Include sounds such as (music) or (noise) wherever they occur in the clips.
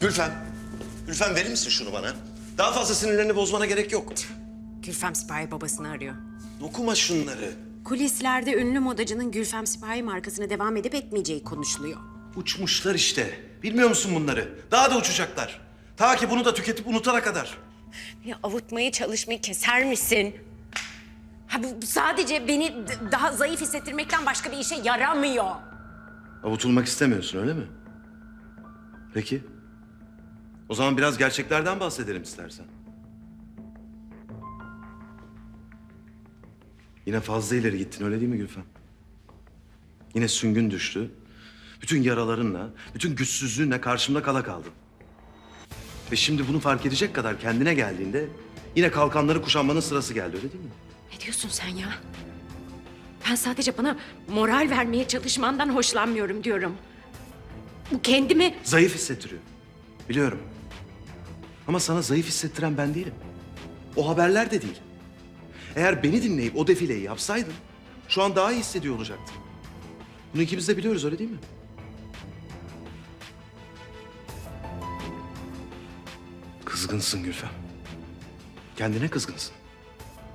Gülfem. Gülfem verir misin şunu bana? Daha fazla sinirlerini bozmana gerek yok. Gülfem Sipahi babasını arıyor. Okuma şunları. Kulislerde ünlü modacının Gülfem Sipahi markasına devam edip etmeyeceği konuşuluyor. Uçmuşlar işte. Bilmiyor musun bunları? Daha da uçacaklar. Ta ki bunu da tüketip unutana kadar. Ya avutmaya çalışmayı keser misin? Ha bu, bu sadece beni d- daha zayıf hissettirmekten başka bir işe yaramıyor. Avutulmak istemiyorsun öyle mi? Peki. O zaman biraz gerçeklerden bahsedelim istersen. Yine fazla ileri gittin öyle değil mi Gülfem? Yine süngün düştü. Bütün yaralarınla, bütün güçsüzlüğünle karşımda kala kaldın. Ve şimdi bunu fark edecek kadar kendine geldiğinde yine kalkanları kuşanmanın sırası geldi öyle değil mi? Ne diyorsun sen ya? Ben sadece bana moral vermeye çalışmandan hoşlanmıyorum diyorum. Bu kendimi Zayıf hissettiriyor. Biliyorum. Ama sana zayıf hissettiren ben değilim. O haberler de değil. Eğer beni dinleyip o defileyi yapsaydın şu an daha iyi hissediyor olacaktın. Bunu ikimiz de biliyoruz öyle değil mi? Kızgınsın Gülfem. Kendine kızgınsın.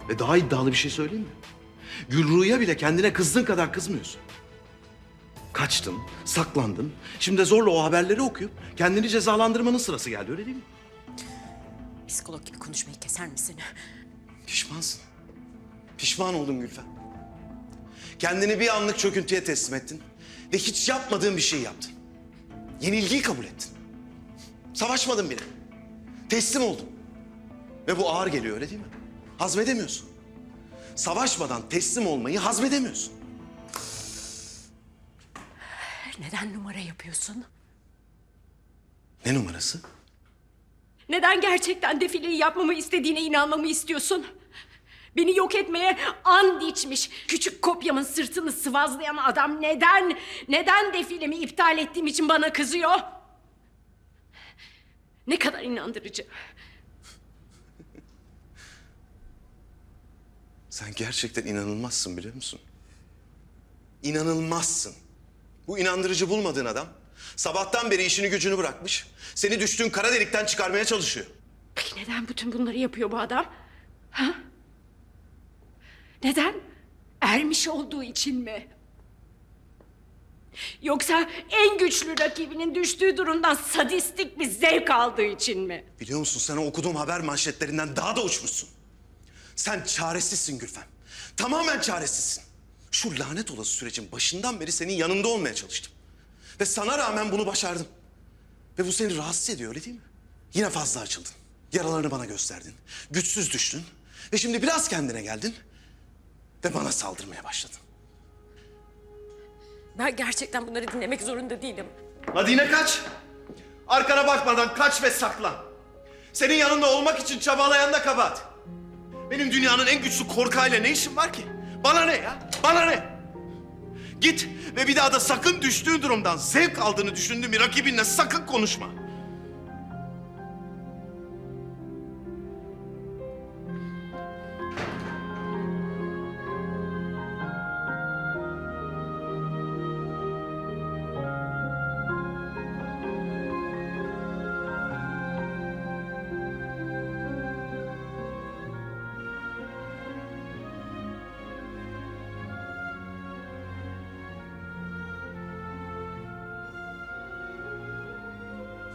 Ve daha iddialı bir şey söyleyeyim mi? Gülru'ya bile kendine kızdığın kadar kızmıyorsun. Kaçtın, saklandın. Şimdi de zorla o haberleri okuyup kendini cezalandırmanın sırası geldi öyle değil mi? Psikolog gibi konuşmayı keser misin? Pişmansın. Pişman oldun Gülfem. Kendini bir anlık çöküntüye teslim ettin. Ve hiç yapmadığın bir şey yaptın. Yenilgiyi kabul ettin. Savaşmadın bile. Teslim oldun. Ve bu ağır geliyor öyle değil mi? Hazmedemiyorsun. Savaşmadan teslim olmayı hazmedemiyorsun. Neden numara yapıyorsun? Ne numarası? Neden gerçekten defileyi yapmamı istediğine inanmamı istiyorsun? Beni yok etmeye and içmiş küçük kopyamın sırtını sıvazlayan adam neden, neden defilemi iptal ettiğim için bana kızıyor? Ne kadar inandırıcı. Sen gerçekten inanılmazsın biliyor musun? İnanılmazsın. Bu inandırıcı bulmadığın adam sabahtan beri işini gücünü bırakmış. Seni düştüğün kara delikten çıkarmaya çalışıyor. Peki neden bütün bunları yapıyor bu adam? Ha? Neden? Ermiş olduğu için mi? Yoksa en güçlü rakibinin düştüğü durumdan sadistik bir zevk aldığı için mi? Biliyor musun sen o okuduğum haber manşetlerinden daha da uçmuşsun. Sen çaresizsin Gülfem. Tamamen çaresizsin. Şu lanet olası sürecin başından beri senin yanında olmaya çalıştım. Ve sana rağmen bunu başardım. Ve bu seni rahatsız ediyor öyle değil mi? Yine fazla açıldın. Yaralarını bana gösterdin. Güçsüz düştün. Ve şimdi biraz kendine geldin. Ve bana saldırmaya başladın. Ben gerçekten bunları dinlemek zorunda değilim. Hadi yine kaç. Arkana bakmadan kaç ve saklan. Senin yanında olmak için çabalayan da kabahat. Benim dünyanın en güçlü korkağıyla ne işim var ki? Bana ne ya? Bana ne? Git ve bir daha da sakın düştüğün durumdan zevk aldığını düşündüğün bir rakibinle sakın konuşma.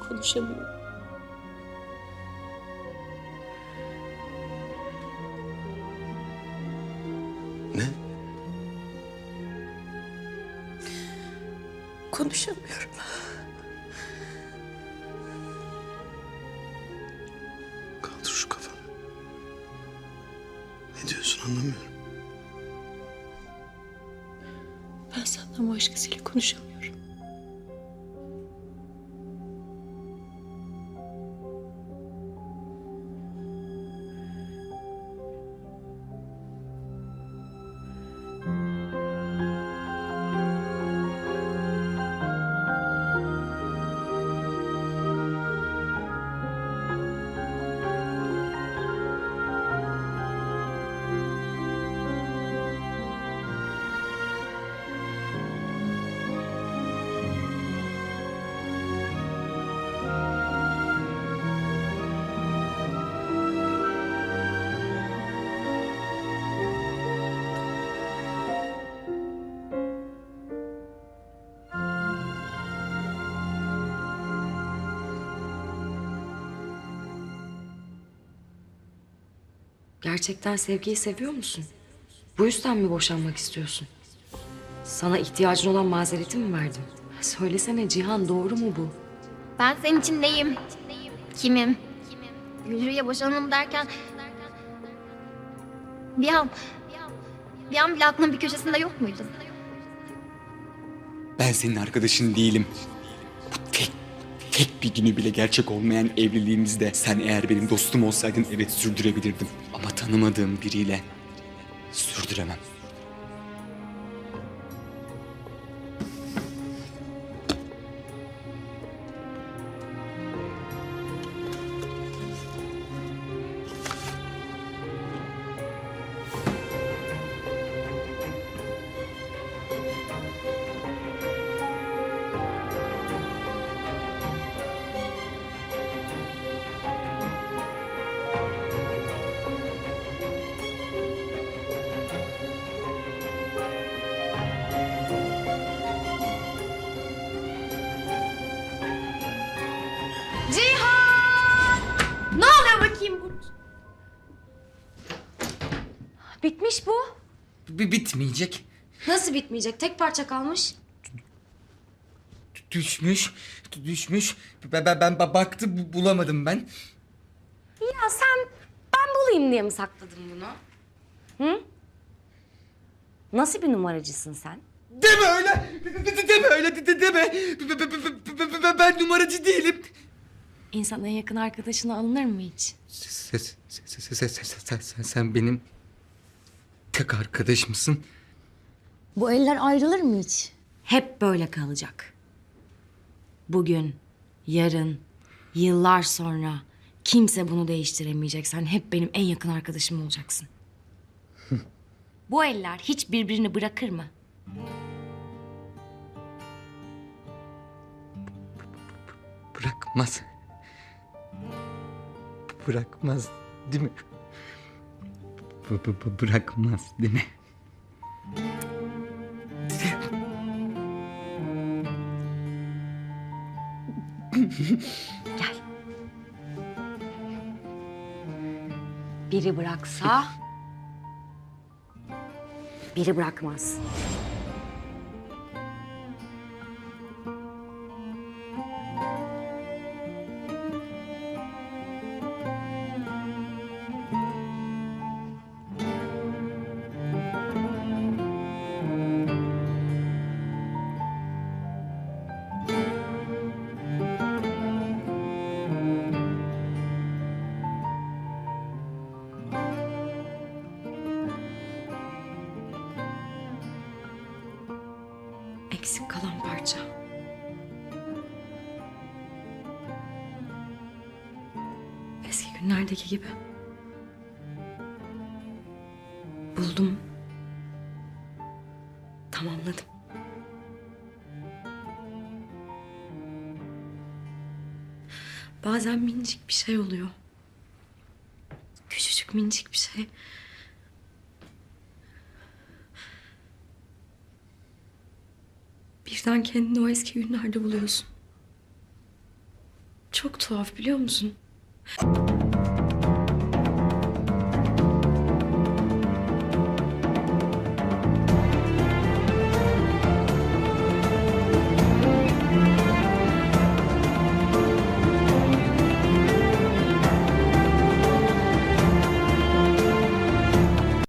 Konuşamıyorum. Ne? Konuşamıyorum. Kaldır şu kafanı. Ne diyorsun anlamıyorum. Ben senden başkasıyla konuşamıyorum. Gerçekten sevgiyi seviyor musun? Bu yüzden mi boşanmak istiyorsun? Sana ihtiyacın olan mazereti mi verdim? Söylesene Cihan doğru mu bu? Ben senin için neyim? Kimim? Gülrü'ye boşanalım derken... Bir an... Bir an bile aklının bir köşesinde yok muydun? Ben senin arkadaşın değilim. Tek bir günü bile gerçek olmayan evliliğimizde sen eğer benim dostum olsaydın evet sürdürebilirdim. Ama tanımadığım biriyle sürdüremem. B- bitmeyecek. Nasıl bitmeyecek? Tek parça kalmış. Düşmüş, düşmüş. Ben, ben, ben baktı bu- bulamadım ben. Ya sen ben bulayım diye mi sakladın bunu? Hı? Nasıl bir numaracısın sen? Deme öyle. De- de- Deme öyle. de- de- Deme. Ben numaracı değilim. İnsan en yakın arkadaşına alınır mı hiç? Sen, sen, sen, sen, sen, sen, sen benim tek arkadaşımsın. Bu eller ayrılır mı hiç? Hep böyle kalacak. Bugün, yarın, yıllar sonra kimse bunu değiştiremeyecek. Sen hep benim en yakın arkadaşım olacaksın. (laughs) Bu eller hiç birbirini bırakır mı? Bırakmaz. Bırakmaz değil mi? Bırakmaz değil mi? (laughs) Gel. Biri bıraksa... Biri bırakmaz. Parça. Eski günlerdeki gibi. Buldum. Tamamladım. Bazen minicik bir şey oluyor. Küçücük minicik bir şey. Birden kendini o eski günlerde buluyorsun. Çok tuhaf biliyor musun?